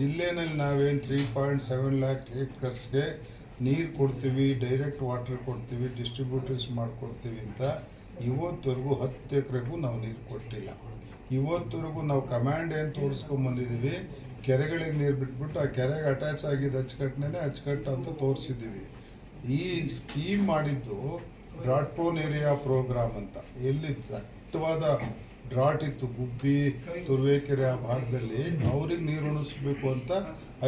ಜಿಲ್ಲೆನಲ್ಲಿ ನಾವೇನು three point seven lakh ಏಕರ್ಸ್ಗೆ ನೀರು ಕೊಡ್ತೀವಿ ಡೈರೆಕ್ಟ್ ವಾಟರ್ ಕೊಡ್ತೀವಿ ಡಿಸ್ಟ್ರಿಬ್ಯೂಟರ್ಸ್ ಮಾಡಿಕೊಡ್ತೀವಿ ಅಂತ ಇವತ್ತವರೆಗೂ ಹತ್ತು ಎಕರೆಗೂ ನಾವು ನೀರು ಕೊಟ್ಟಿಲ್ಲ. ಇವತ್ತವರೆಗೂ ನಾವು ಕಮ್ಯಾಂಡ್ ಏನು ತೋರಿಸ್ಕೊಂಬಂದಿದ್ದೀವಿ ಕೆರೆಗಳಿಗೆ ನೀರು ಬಿಟ್ಬಿಟ್ಟು ಆ ಕೆರೆಗೆ ಅಟ್ಯಾಚ್ ಆಗಿದ್ದು ಅಚ್ಚುಕಟ್ಟನೇ ಅಚ್ಚುಕಟ್ಟು ಅಂತ ತೋರಿಸಿದ್ದೀವಿ. ಈ ಸ್ಕೀಮ್ ಮಾಡಿದ್ದು ಡ್ರಾಟ್ ಪ್ರೋನ್ ಏರಿಯಾ ಪ್ರೋಗ್ರಾಮ್ ಅಂತ. ಎಲ್ಲಿ ದಟ್ಟವಾದ ಡ್ರಾಟ್ ಇತ್ತು ಗುಬ್ಬಿ ತುರುವೇಕೆರೆ ಆ ಭಾಗದಲ್ಲಿ ಅವ್ರಿಗೆ ನೀರು ಉಣಿಸ್ಬೇಕು ಅಂತ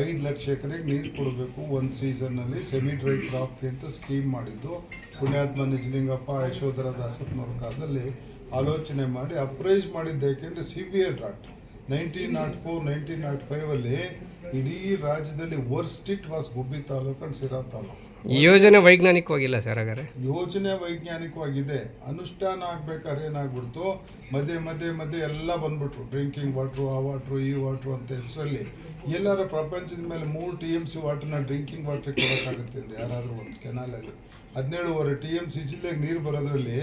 ಐದು ಲಕ್ಷ ಎಕರೆಗೆ ನೀರು ಕೊಡಬೇಕು. ಒಂದು ಸೀಸನ್ನಲ್ಲಿ ಸೆಮಿ ಡ್ರೈ ಕ್ರಾಪ್ಗೆ ಅಂತ ಸ್ಕೀಮ್ ಮಾಡಿದ್ದು. ಪುಣ್ಯಾತ್ಮ ನಿಜಲಿಂಗಪ್ಪ, ಯಶೋಧರ ದಾಸಪ್ಪನವ್ರ ಕಾಲದಲ್ಲಿ ಆಲೋಚನೆ ಮಾಡಿ ಅಪ್ರೈಸ್ ಮಾಡಿದ್ದು ಯಾಕೆಂದರೆ severe drought nineteen not four nineteen not ಫೈವಲ್ಲಿ ಇಡೀ ರಾಜ್ಯದಲ್ಲಿ worst it was Gubbi taluk and Sira taluk. ಯೋಜನೆ ವೈಜ್ಞಾನಿಕವಾಗಿಲ್ಲ ಸರ್ ಹಾಗಾದ್ರೆ? ಯೋಜನೆ ವೈಜ್ಞಾನಿಕವಾಗಿದೆ. ಅನುಷ್ಠಾನ ಆಗ್ಬೇಕಾದ್ರೆ ಏನಾಗ್ಬಿಡ್ತು? ಮಧ್ಯೆ ಮಧ್ಯೆ ಮಧ್ಯೆ ಎಲ್ಲ ಬಂದ್ಬಿಟ್ರು. ಡ್ರಿಂಕಿಂಗ್ ವಾಟ್ರು, ಆ ವಾಟ್ರು, ಈ ವಾಟ್ರು ಅಂತ ಹೆಸರಲ್ಲಿ. ಎಲ್ಲರ ಪ್ರಪಂಚದ ಮೇಲೆ ಮೂರು ಟಿ ಎಂ ಸಿ ವಾಟ್ರನ್ನ ಡ್ರಿಂಕಿಂಗ್ ವಾಟ್ರಿಗೆ ಕೊಡೋಕ್ಕಾಗುತ್ತೆ ಯಾರಾದರೂ ಒಂದು ಕೆನಾಲಲ್ಲಿ ಹದಿನೇಳುವರೆ ಟಿ ಎಂ ಸಿ ಜಿಲ್ಲೆಗೆ ನೀರು ಬರೋದ್ರಲ್ಲಿ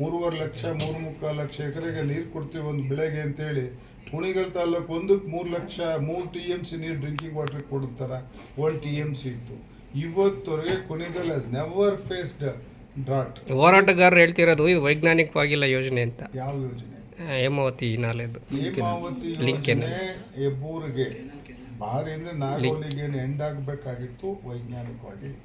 ಮೂರುವರೆ ಲಕ್ಷ ಮೂರು ಮುಕ್ಕಾಲು ಲಕ್ಷ ಎಕರೆಗೆ ನೀರು ಕೊಡ್ತೀವಿ ಒಂದು ಬೆಳೆಗೆ ಅಂತೇಳಿ. ಕುಣಿಗಲ್ ತಾಲೂಕು ಒಂದಕ್ಕೆ ಮೂರು ಲಕ್ಷ, ಮೂರು ಟಿ ಎಂ ಸಿ ನೀರು ಡ್ರಿಂಕಿಂಗ್ ವಾಟ್ರಿಗೆ ಕೊಡ್ತಾರೆ ಒಂದು ಟಿ ಎಂ ಸಿ ಇತ್ತು. ಇವತ್ತವರೆಗೆ ಕುಣಿಗಲ್ ಹಸ್ ನೆವರ್ ಫೇಸ್ಡ್ ಡ್ರಾಟ್ ಹೋರಾಟಗಾರರು ಹೇಳ್ತಿರೋದು ಇದು ವೈಜ್ಞಾನಿಕವಾಗಿಲ್ಲ ಯೋಜನೆ ಅಂತ. ಯಾವ ಯೋಜನೆ? ಹೇಮಾವತಿ ನಾಲೆದು. ಹೇಮಾವತಿ ಯೋಜನೆ ಹೆಬ್ಬೂರಿಗೆ. ಭಾರಿ ಅಂದ್ರೆ ನಾಗೋಲಿಗೆ ಎಂಡ್ ಆಗಬೇಕಾಗಿತ್ತು ವೈಜ್ಞಾನಿಕವಾಗಿ.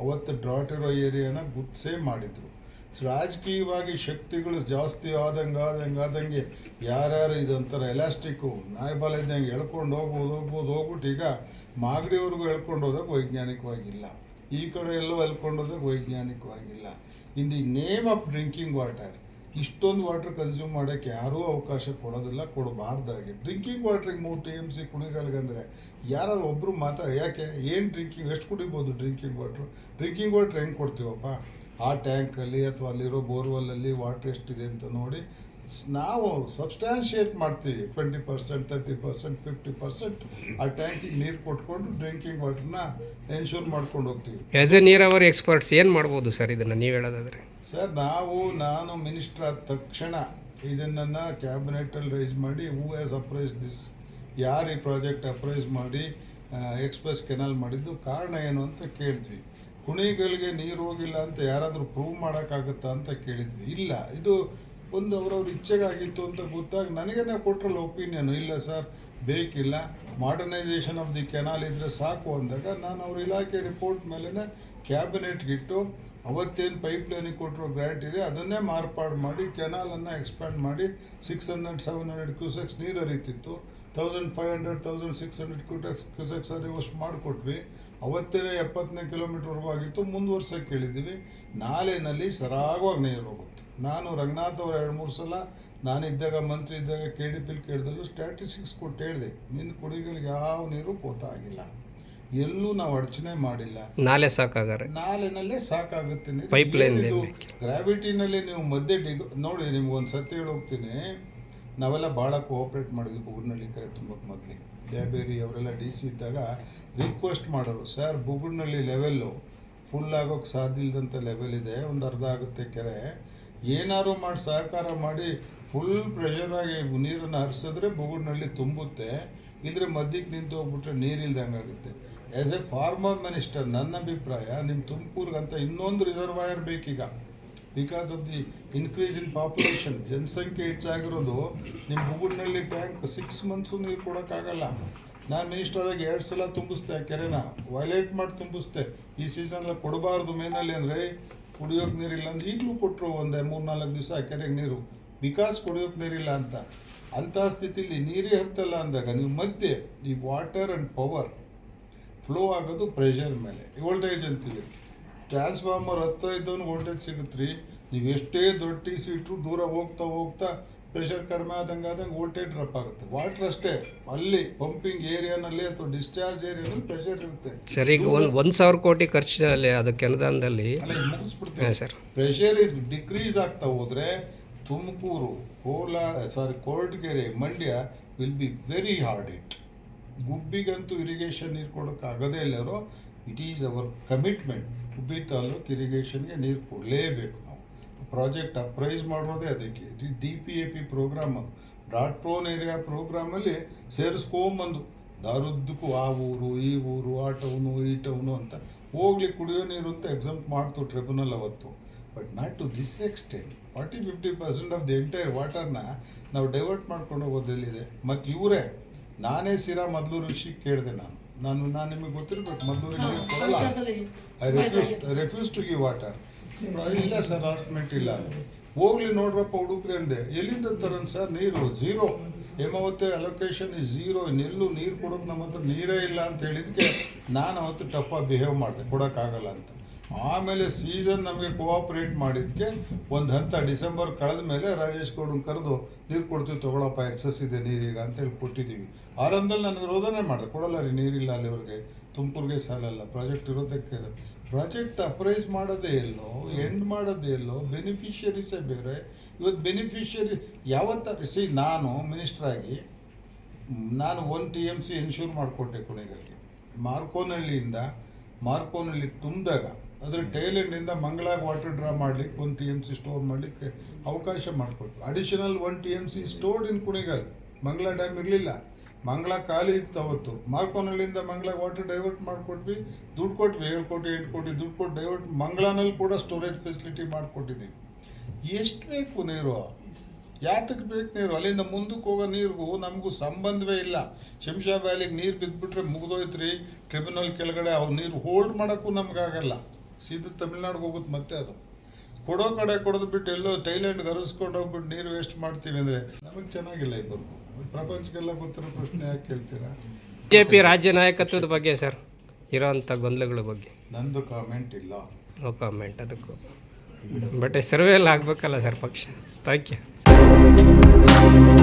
ಅವತ್ತು ಡ್ರಾಟ್ ಇರೋ ಏರಿಯಾನ ಗುತ್ಸೇ ಮಾಡಿದ್ರು. ರಾಜಕೀಯವಾಗಿ ಶಕ್ತಿಗಳು ಜಾಸ್ತಿ ಆದಂಗೆ ಆದಂಗೆ ಆದಂಗೆ ಯಾರ್ಯಾರು ಇದೊಂಥರ ಎಲಾಸ್ಟಿಕ್ಕು ನಾಯಿಬಾಲ ಇದ್ದಂಗೆ ಎಳ್ಕೊಂಡು ಹೋಗ್ಬೋದು ಹೋಗ್ಬೋದು, ಹೋಗ್ಬಿಟ್ಟು ಈಗ ಮಾಗಡಿವರೆಗೂ ಎಳ್ಕೊಂಡು ಹೋದಾಗ ವೈಜ್ಞಾನಿಕವಾಗಿಲ್ಲ. ಈ ಕಡೆ ಎಲ್ಲೋ ಎಳ್ಕೊಂಡು ಹೋದಾಗ ವೈಜ್ಞಾನಿಕವಾಗಿಲ್ಲ. In the name of drinking water ಇಷ್ಟೊಂದು ವಾಟರ್ ಕನ್ಸ್ಯೂಮ್ ಮಾಡೋಕ್ಕೆ ಯಾರೂ ಅವಕಾಶ ಕೊಡೋದಿಲ್ಲ, ಕೊಡಬಾರ್ದಾಗಿ. ಡ್ರಿಂಕಿಂಗ್ ವಾಟ್ರಿಗೆ ಮೂರು ಟಿ ಎಂ ಸಿ ಕುಣಿಗಲ್ಗಂದ್ರೆ ಯಾರು ಒಬ್ಬರು ಮಾತಾಡ, ಯಾಕೆ, ಏನು ಡ್ರಿಂಕಿಂಗ್ ಎಷ್ಟು ಕುಡಿಬೋದು ಡ್ರಿಂಕಿಂಗ್ ವಾಟ್ರು ಡ್ರಿಂಕಿಂಗ್ ವಾಟ್ರ್ ಹೆಂಗೆ ಕೊಡ್ತೀವಪ್ಪ? ಆ ಟ್ಯಾಂಕಲ್ಲಿ ಅಥವಾ ಅಲ್ಲಿರೋ ಬೋರ್ವೆಲ್ಲಲ್ಲಿ ವಾಟ್ರ್ ಎಷ್ಟಿದೆ ಅಂತ ನೋಡಿ ನಾವು ಸಬ್ಸ್ಟ್ಯಾನ್ಷಿಯೇಟ್ ಮಾಡ್ತೀವಿ twenty percent thirty percent fifty percent. ಆ ಟ್ಯಾಂಕಿಗೆ ನೀರು ಕೊಟ್ಕೊಂಡು ಡ್ರಿಂಕಿಂಗ್ ವಾಟರ್ನ ಎನ್ಶೂರ್ ಮಾಡ್ಕೊಂಡು ಹೋಗ್ತೀವಿ. ಆ್ಯಸ್ ಎ ನೀರಾವರಿ ಎಕ್ಸ್ಪರ್ಟ್ಸ್ ಏನು ಮಾಡ್ಬೋದು ಸರ್ ಇದನ್ನು ನೀವು ಹೇಳೋದಾದ್ರೆ? ಸರ್ ನಾವು ನಾನು ಮಿನಿಸ್ಟರ್ ಆದ ತಕ್ಷಣ ಇದನ್ನು ಕ್ಯಾಬಿನೆಟಲ್ಲಿ ರೈಸ್ ಮಾಡಿ ಹೂ ಹ್ಯಾಸ್ ಅಪ್ರೈಸ್ ದಿಸ್ ಯಾರು ಈ ಪ್ರಾಜೆಕ್ಟ್ ಅಪ್ರೈಸ್ ಮಾಡಿ ಎಕ್ಸ್ಪ್ರೆಸ್ ಕೆನಾಲ್ ಮಾಡಿದ್ದು? ಕಾರಣ ಏನು ಅಂತ ಕೇಳಿದ್ವಿ. ಕುಣಿಗಳಿಗೆ ನೀರು ಹೋಗಿಲ್ಲ ಅಂತ ಯಾರಾದರೂ ಪ್ರೂವ್ ಮಾಡೋಕ್ಕಾಗುತ್ತಾ ಅಂತ ಕೇಳಿದ್ವಿ. ಇಲ್ಲ, ಇದು ಒಂದು ಅವ್ರವ್ರ ಇಚ್ಛೆಗಾಗಿತ್ತು ಅಂತ ಗೊತ್ತಾಗಿ ನನಗೇನೆ ಕೊಟ್ಟರಲ್ಲ ಒಪಿನಿಯನ್ ಇಲ್ಲ ಸರ್ ಬೇಕಿಲ್ಲ. ಮಾಡರ್ನೈಸೇಷನ್ ಆಫ್ ದಿ ಕೆನಾಲ್ ಇದ್ದರೆ ಸಾಕು ಅಂದಾಗ ನಾನು ಅವ್ರ ಇಲಾಖೆ ರಿಪೋರ್ಟ್ ಮೇಲೇ ಕ್ಯಾಬಿನೆಟ್ಗಿಟ್ಟು ಅವತ್ತೇನು ಪೈಪ್ ಲೈನಿಗೆ ಕೊಟ್ಟಿರೋ ಗ್ರ್ಯಾಂಟ್ ಇದೆ, ಅದನ್ನೇ ಮಾರ್ಪಾಡು ಮಾಡಿ ಕೆನಾಲನ್ನು ಎಕ್ಸ್ಪ್ಯಾಂಡ್ ಮಾಡಿ six hundred seven hundred cusecs ನೀರು ಹರಿತಿತ್ತು. Thousand five hundred thousand six hundred cusecs cusecs ಅಷ್ಟು ಮಾಡಿಕೊಟ್ವಿ. ಅವತ್ತೇ ಎಪ್ಪತ್ತನೇ ಕಿಲೋಮೀಟರ್ವರೆಗೂ ಆಗಿತ್ತು. ಮುಂದುವರ್ಸೋಕ್ಕೆ ಕೇಳಿದ್ದೀವಿ. ನಾಲೆನಲ್ಲಿ ಸರಾಗವಾಗಿ ನೀರು ಹೋಗುತ್ತೆ. ನಾನು ರಂಗನಾಥ್ ಅವರು ಎರಡು ಮೂರು ಸಲ ನಾನಿದ್ದಾಗ ಮಂತ್ರಿ ಇದ್ದಾಗ ಕೆ ಡಿ ಪಿಲ್ ಕೇಳಿದಲ್ಲೂ ಸ್ಟ್ಯಾಟಿಸ್ಟಿಕ್ಸ್ ಕೊಟ್ಟು ಹೇಳಿದೆ ನಿನ್ನ ಕುಡಿಗಳಿಗೆ ಯಾವ ನೀರು ಪೋತ ಆಗಿಲ್ಲ. ಎಲ್ಲೂ ನಾವು ಅಡಚಣೆ ಮಾಡಿಲ್ಲ. ನಾಲೆ ಸಾಕಾಗಾರೆ. ನಾಲೆನಲ್ಲೇ ಸಾಕಾಗುತ್ತೆ. ಗ್ರಾವಿಟಿನಲ್ಲಿ ನೀವು ಮಧ್ಯೆ ಡಿಗ್ ನೋಡಿ ನಿಮ್ಗೆ ಒಂದು ಸತ್ಯ ಹೇಳೋಗ್ತೀನಿ. ಹೋಗ್ತೀನಿ ನಾವೆಲ್ಲ ಭಾಳ ಕೋಆಪ್ರೇಟ್ ಮಾಡಿದ್ವಿ ಬುಗುಡ್ನಳ್ಳಿ ಕರೆ ತುಂಬಕ್ಕೆ ಮೊದಲಿಗೆ ಡ್ಯಾಬೇರಿ ಅವರೆಲ್ಲ ಡಿ ಸಿ ಇದ್ದಾಗ ರಿಕ್ವೆಸ್ಟ್ ಮಾಡೋರು, ಸರ್, ಬುಗುಡ್ನಳ್ಳಿ ಲೆವೆಲ್ಲು ಫುಲ್ ಆಗೋಕ್ಕೆ ಸಾಧ್ಯ ಇಲ್ಲದಂಥ ಲೆವೆಲ್ ಇದೆ, ಒಂದು ಅರ್ಧ ಆಗುತ್ತೆ ಕೆರೆ. ಏನಾದ್ರು ಮಾಡಿ, ಸಹಕಾರ ಮಾಡಿ ಫುಲ್ ಪ್ರೆಷರಾಗಿ ನೀರನ್ನು ಹರಿಸಿದ್ರೆ ಬುಗುಡ್ನಳ್ಳಿ ತುಂಬುತ್ತೆ. ಇದ್ರೆ ಮಧ್ಯಕ್ಕೆ ನಿಂತು ಹೋಗ್ಬಿಟ್ರೆ ನೀರಿಲ್ದಂಗೆ ಆಗುತ್ತೆ. ಆ್ಯಸ್ ಎ ಫಾರ್ಮರ್ ಮಿನಿಸ್ಟರ್ ನನ್ನ ಅಭಿಪ್ರಾಯ ನಿಮ್ಮ ತುಮಕೂರಿಗಂತ ಇನ್ನೊಂದು reservoir ಬೇಕೀಗ. Because of the increase in population ಜನಸಂಖ್ಯೆ ಹೆಚ್ಚಾಗಿರೋದು ನಿಮ್ಮ ಬುಗುಡ್ನಲ್ಲಿ ಟ್ಯಾಂಕ್ ಸಿಕ್ಸ್ ಮಂತ್ಸು ನೀರು ಕೊಡೋಕ್ಕಾಗಲ್ಲ. ನಾನು ಮಿನಿಸ್ಟರ್ ಆದಾಗ ಎರಡು ಸಲ ತುಂಬಿಸ್ತೆ ಕೆರೆನ ವೈಲೇಟ್ ಮಾಡಿ ತುಂಬಿಸ್ದೆ. ಈ ಸೀಸನಲ್ಲಿ ಕೊಡಬಾರ್ದು ಮೇನಲ್ಲಿ ಅಂದರೆ ಕುಡಿಯೋಕೆ ನೀರಿಲ್ಲ ಅಂದ್ರೆ ಈಗಲೂ ಕೊಟ್ಟರು ಒಂದು ಮೂರು ನಾಲ್ಕು ದಿವಸ ಕೆರೆಗೆ ನೀರು. ಬಿಕಾಸ್ ಕುಡಿಯೋಕೆ ನೀರಿಲ್ಲ ಅಂತ. ಅಂಥ ಸ್ಥಿತಿಲಿ ನೀರೇ ಹತ್ತಲ್ಲ ಅಂದಾಗ ನೀವು ಮಧ್ಯೆ ಈ ವಾಟರ್ ಆ್ಯಂಡ್ ಪವರ್ ಫ್ಲೋ ಆಗೋದು ಪ್ರೆಷರ್ ಮೇಲೆ. ವೋಲ್ಟೇಜ್ ಅಂತೀವಿ. ಟ್ರಾನ್ಸ್ಫಾರ್ಮರ್ ಹತ್ತಿರ ಇದ್ದವನು ವೋಲ್ಟೇಜ್ ಸಿಗುತ್ತೆ ರೀ ನೀವು ಎಷ್ಟೇ ದೊಡ್ಡ ಟಿ ಸಿ ಇಟ್ಟರು ದೂರ ಹೋಗ್ತಾ ಹೋಗ್ತಾ ಪ್ರೆಷರ್ ಕಡಿಮೆ ಆದಂಗೆ ಆದಂಗೆ ವೋಲ್ಟೇಜ್ ಡ್ರಾಪ್ ಆಗುತ್ತೆ. ವಾಟರ್ ಅಷ್ಟೇ. ಅಲ್ಲಿ ಪಂಪಿಂಗ್ ಏರಿಯಾನಲ್ಲಿ ಅಥವಾ ಡಿಸ್ಚಾರ್ಜ್ ಏರಿಯಾನಲ್ಲಿ ಪ್ರೆಷರ್ ಇರುತ್ತೆ. ಸರಿ ಈಗ ಒಂದು ಒಂದು ಸಾವಿರ ಕೋಟಿ ಖರ್ಚಿನಲ್ಲಿ ಅದಕ್ಕೆ ಅನುದಾನದಲ್ಲಿ ಮುಗಿಸ್ಬಿಡ್ತೀವಿ ಸರ್. ಪ್ರೆಷರ್ ಡಿಕ್ರೀಸ್ ಆಗ್ತಾ ಹೋದರೆ Tumakuru Kolar sorry Koratagere Mandya will be very hard it ಗುಬ್ಬಿಗಂತೂ irrigation ನೀರು ಕೊಡೋಕೆ ಆಗದೇ ಇಲ್ಲರೋ it is our commitment Gubbi taluk ಇರಿಗೇಷನ್ಗೆ ನೀರು ಕೊಡಲೇಬೇಕು. ಪ್ರಾಜೆಕ್ಟ್ ಅಪ್ರೈಸ್ ಮಾಡಿರೋದೇ ಅದಕ್ಕೆ D P A P programme. Dot prone area ಪ್ರೋಗ್ರಾಮಲ್ಲಿ ಸೇರಿಸ್ಕೊಂಬಂದು. ದಾರುದ್ದಕ್ಕೂ ಆ ಊರು ಈ ಊರು ಆ ಟೌನು ಈ ಟೌನು ಅಂತ ಹೋಗ್ಲಿ ಕುಡಿಯೋ ನೀರು ಅಂತ ಎಕ್ಸಾಮ್ ಮಾಡ್ತು ಟ್ರಿಬ್ಯುನಲ್ ಅವತ್ತು. But not to this extent forty fifty percent of the entire ವಾಟರ್ನ ನಾವು ಡೈವರ್ಟ್ ಮಾಡ್ಕೊಂಡು ಹೋಗೋದೆಲ್ಲಿದೆ ಮತ್ತು ಇವರೇ ನಾನೇ ಸಿರಾ ಮೊದಲು ಋಷಿ ಕೇಳಿದೆ ನಾನು. ನಾನು ನಾನು ನಿಮಗೆ ಗೊತ್ತಿರಬೇಕು ಮದ್ಲೂರಿಗೆ ಕೊಡಲ್ಲ. I refuse refuse to give water ಇಲ್ಲ ಸರ್ ಅಲಾಟ್ಮೆಂಟ್ ಇಲ್ಲ. ಹೋಗ್ಲಿ ನೋಡ್ರಪ್ಪ ಉಡುಪಿ ಅಂದೆ. ಎಲ್ಲಿಂದ ತರೋಣ ಸರ್ ನೀರು? Zero Hemavathi allocation is zero ಇನ್ನೆಲ್ಲೂ ನೀರು ಕೊಡೋಕೆ ನಮ್ಮ ಹತ್ರ ನೀರೇ ಇಲ್ಲ ಅಂತ ಹೇಳಿದಕ್ಕೆ ನಾನು ಅವತ್ತು ಟಫಾಗಿ ಬಿಹೇವ್ ಮಾಡಿದೆ. ಕೊಡೋಕ್ಕಾಗಲ್ಲ ಅಂತ. ಆಮೇಲೆ ಸೀಸನ್ ನಮಗೆ ಕೋಆಪ್ರೇಟ್ ಮಾಡಿದ್ದಕ್ಕೆ ಒಂದು ಹಂತ ಡಿಸೆಂಬರ್ ಕಳೆದ ಮೇಲೆ ರಾಜೇಶ್ ಗೌಡನ್ ಕರೆದು ನೀರು ಕೊಡ್ತೀವಿ ತಗೊಳಪ್ಪ ಎಕ್ಸಸ್ ಇದೆ ನೀರೀಗ ಅಂತ ಹೇಳಿ ಕೊಟ್ಟಿದ್ದೀವಿ. ಆರಂಭದಲ್ಲಿ ನನಗೆ ರೋಧನೆ ಮಾಡಿದೆ. ಕೊಡಲ್ಲ ರೀ, ನೀರಿಲ್ಲ ಅಲ್ಲಿವರೆಗೆ ತುಮಕೂರಿಗೆ ಸಾಲಲ್ಲ. ಪ್ರಾಜೆಕ್ಟ್ ಇರೋದಕ್ಕೆ ಪ್ರಾಜೆಕ್ಟ್ ಅಪ್ರೈಸ್ ಮಾಡೋದೇ ಎಲ್ಲೋ ಎಂಡ್ ಮಾಡೋದೇ ಎಲ್ಲೋ ಬೆನಿಫಿಷರೀಸೇ ಬೇರೆ. ಇವತ್ತು ಬೆನಿಫಿಷರಿ ಯಾವತ್ತ ಸಿ ನಾನು ಮಿನಿಸ್ಟ್ರಾಗಿ ನಾನು one T M C insure ಮಾಡಿಕೊಟ್ಟೆ ಕೊನೆಗಲ್ಲಿ ಮಾರ್ಕೋನಹಳ್ಳಿಯಿಂದ ಮಾರ್ಕೋನಹಳ್ಳಿ ತುಂಬಿದಾಗ, ಅದ್ರ ಟೈಲೆಂಡಿಂದ ಮಂಗಳಾಗ ವಾಟರ್ ಡ್ರಾ ಮಾಡ್ಲಿಕ್ಕೆ, ಒಂದು ಟಿ ಎಂ ಸಿ ಸ್ಟೋರ್ ಮಾಡಲಿಕ್ಕೆ ಅವಕಾಶ ಮಾಡಿಕೊಟ್ರು. Additional one T M C stored in Kunigal Mangala dam ಇರಲಿಲ್ಲ. ಮಂಗಳ ಖಾಲಿ ಇತ್ತು ಅವತ್ತು. ಮಾರ್ಕೋನಲ್ಲಿಂದ ಮಂಗಳ ವಾಟರ್ ಡೈವರ್ಟ್ ಮಾಡಿಕೊಟ್ವಿ. ದುಡ್ಡು ಕೊಟ್ವಿ, ಏಳು ಕೋಟಿ, ಎಂಟು ಕೋಟಿ ದುಡ್ಡು ಕೊಟ್ಟು ಡೈವರ್ಟ್ ಮಂಗಳನಲ್ಲಿ ಕೂಡ ಸ್ಟೋರೇಜ್ ಫೆಸಿಲಿಟಿ ಮಾಡಿಕೊಟ್ಟಿದ್ದೀವಿ. ಎಷ್ಟು ಬೇಕು ನೀರು? ಯಾತಕ್ಕೆ ಬೇಕು ನೀರು? ಅಲ್ಲಿಂದ ಮುಂದಕ್ಕೆ ಹೋಗೋ ನೀರಿಗೂ ನಮಗೂ ಸಂಬಂಧವೇ ಇಲ್ಲ. ಶಿಮ್ಷಾ ವ್ಯಾಲಿಗೆ ನೀರು ಬಿದ್ದುಬಿಟ್ರೆ ಮುಗಿದೋಯ್ತ್ರಿ. ಟ್ರಿಬ್ಯುನಲ್ ಕೆಳಗಡೆ ಅವ್ರು ನೀರು ಹೋಲ್ಡ್ ಮಾಡೋಕ್ಕೂ ನಮಗಾಗಲ್ಲ. ಸೀದಾ ತಮಿಳ್ನಾಡಿಗೆ ಹೋಗುತ್ತೆ ಮತ್ತೆ ಅದು. ಕೊಡೋ ಕಡೆ ಕೊಡೋದು ಬಿಟ್ಟು ಎಲ್ಲೋ ಥೈಲ್ಯಾಂಡ್ಗೆ ಹರಿಸ್ಕೊಂಡು ಹೋಗ್ಬಿಟ್ಟು ನೀರು ವೇಸ್ಟ್ ಮಾಡ್ತೀವಿ ಅಂದರೆ ನಮಗೆ ಚೆನ್ನಾಗಿಲ್ಲ ಇಬ್ಬರು ಪ್ರಪಂಚಕ್ಕೆಲ್ಲ ಗೊತ್ತಿರೋ ಪ್ರಶ್ನೆ ಯಾಕೆ ಕೇಳ್ತೀರಾ? ಬಿಜೆಪಿ ರಾಜ್ಯ ನಾಯಕತ್ವದ ಬಗ್ಗೆ ಸರ್ ಇರೋವಂಥ ಗೊಂದಲಗಳ ಬಗ್ಗೆ. ನಂದು ಕಾಮೆಂಟ್ ಇಲ್ಲ. ನೋ ಕಾಮೆಂಟ್ ಅದಕ್ಕೂ. ಬಟ್ ಸರ್ವೆ ಎಲ್ಲ ಆಗಬೇಕಲ್ಲ ಸರ್ ಪಕ್ಷ. Thank you